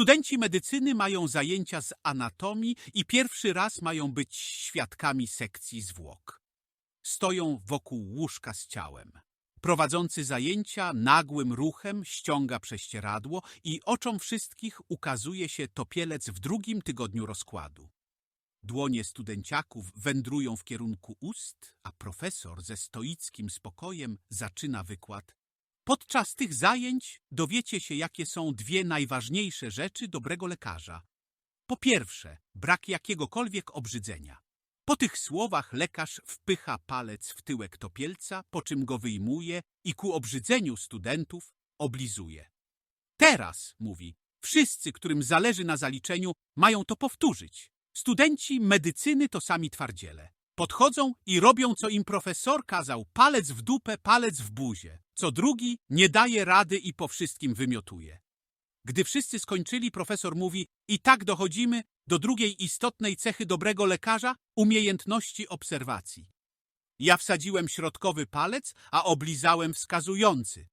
Studenci medycyny mają zajęcia z anatomii i pierwszy raz mają być świadkami sekcji zwłok. Stoją wokół łóżka z ciałem. Prowadzący zajęcia nagłym ruchem ściąga prześcieradło i oczom wszystkich ukazuje się topielec w drugim tygodniu rozkładu. Dłonie studenciaków wędrują w kierunku ust, a profesor ze stoickim spokojem zaczyna wykład. Podczas tych zajęć dowiecie się, jakie są dwie najważniejsze rzeczy dobrego lekarza. Po pierwsze, brak jakiegokolwiek obrzydzenia. Po tych słowach lekarz wpycha palec w tyłek topielca, po czym go wyjmuje i ku obrzydzeniu studentów oblizuje. Teraz, mówi, wszyscy, którym zależy na zaliczeniu, mają to powtórzyć. Studenci medycyny to sami twardziele. Podchodzą i robią, co im profesor kazał, palec w dupę, palec w buzie. Co drugi nie daje rady i po wszystkim wymiotuje. Gdy wszyscy skończyli, profesor mówi, i tak dochodzimy do drugiej istotnej cechy dobrego lekarza, umiejętności obserwacji. Ja wsadziłem środkowy palec, a oblizałem wskazujący.